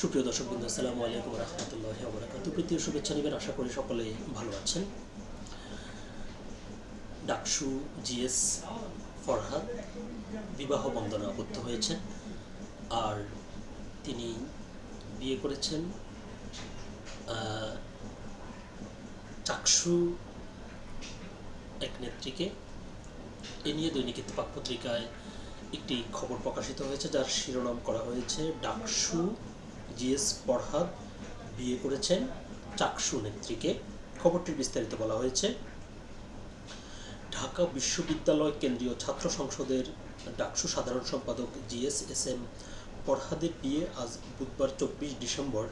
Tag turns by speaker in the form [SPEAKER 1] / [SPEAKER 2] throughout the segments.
[SPEAKER 1] সুপ্রিয় দর্শক বিন্দু, আসসালামু আলাইকুম রহমতুল্লাহ বরাকাত প্রীতীয় শুভেচ্ছা নেবেন, আশা করি সকলেই ভালো আছেন। ডাকসু জিএস ফরহাদ বিবাহ বন্দনা আবদ্ধ হয়েছেন আর তিনি বিয়ে করেছেন চাকসু এক নেত্রীকে। এ নিয়ে দৈনিক ইত্তেফাক পত্রিকায় একটি খবর প্রকাশিত হয়েছে, যার শিরোনাম করা হয়েছে, ডাকসু জিএস পরহাদ বিয়ে করেছেন চাকসু নেত্রীকে। খবরটির বিস্তারিত বলা হয়েছে, ঢাকা বিশ্ববিদ্যালয় কেন্দ্রীয় ছাত্র সংসদের ডাকসু সাধারণ সম্পাদক জিএস এস এম পরহাদের বিয়ে আজ বুধবার চব্বিশ ডিসেম্বর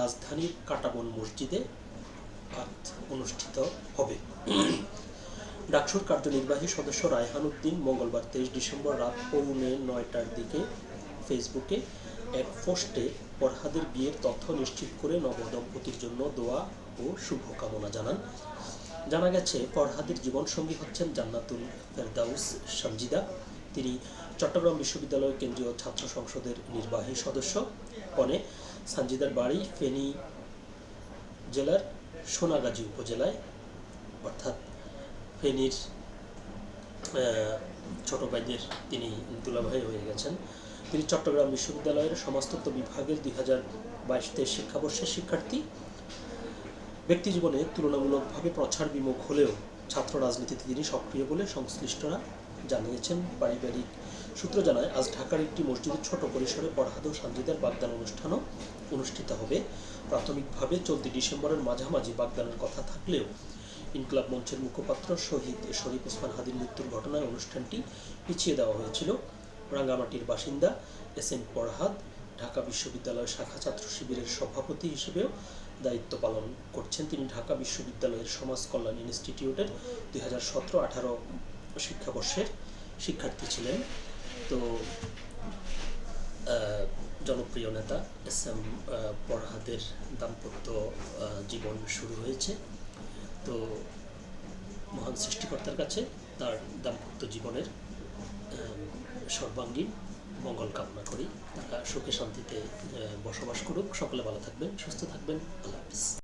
[SPEAKER 1] রাজধানীর কাটাবন মসজিদে অনুষ্ঠিত হবে। ডাকসুর কার্যনির্বাহী সদস্য রায়হান উদ্দিন মঙ্গলবার তেইশ ডিসেম্বর রাত পৌনে নয়টার দিকে ফেসবুকে এক পোস্টে ফরহাদের বিয়ের তথ্য নিশ্চিত করে নবদম্পতির জন্য দোয়া ও শুভকামনা জানান। জানা গেছে, ফরহাদের জীবনসঙ্গী হচ্ছেন জান্নাতুল ফেরদাউস সঞ্জিদা তিনি চট্টগ্রাম বিশ্ববিদ্যালয় কেন্দ্রীয় ছাত্র সংসদের নির্বাহী সদস্য। পনে সঞ্জিদার বাড়ি ফেনী জেলার সোনাগাজী উপজেলায়, অর্থাৎ ফেনীর ছোট ভাইদের তিনি দুলাভাই হয়ে গেছেন। তিনি চট্টগ্রাম বিশ্ববিদ্যালয়ের সমাজতত্ত্ব বিভাগের দুই হাজার বাইশ তেইশ শিক্ষাবর্ষের শিক্ষার্থী। ব্যক্তি জীবনে তুলনামূলকভাবে প্রচার বিমুখ হলেও ছাত্র রাজনীতিতে তিনি সক্রিয় বলে সংশ্লিষ্টরা জানিয়েছেন। পারিবারিক সূত্র জানায়, আজ ঢাকার একটি মসজিদের ছোট পরিসরে পরহাদ ও বাগদান অনুষ্ঠানও অনুষ্ঠিত হবে। প্রাথমিকভাবে চলতি ডিসেম্বরের মাঝামাঝি বাগদানের কথা থাকলেও ইনকলাব মঞ্চের মুখপাত্র শহীদ শরীফ ওসমান হাদির মৃত্যুর ঘটনায় অনুষ্ঠানটি পিছিয়ে দেওয়া হয়েছিল। রাঙ্গামাটির বাসিন্দা এস এম পরহাদ ঢাকা বিশ্ববিদ্যালয় শাখা ছাত্র শিবিরের সভাপতি হিসেবেও দায়িত্ব পালন করছেন। তিনি ঢাকা বিশ্ববিদ্যালয়ের সমাজ কল্যাণ ইনস্টিটিউটের দুই হাজার সতেরো আঠারো শিক্ষাবর্ষের শিক্ষার্থী ছিলেন। তো জনপ্রিয় নেতা এস এম পরহাদের দাম্পত্য জীবন শুরু হয়েছে। তো, মহান সৃষ্টিকর্তার কাছে তার দাম্পত্য জীবনের সর্বাঙ্গীন মঙ্গল কামনা করি। তারা সুখে শান্তিতে বসবাস করুক। সকলে ভালো থাকবেন, সুস্থ থাকবেন। আল্লাহ হাফিজ।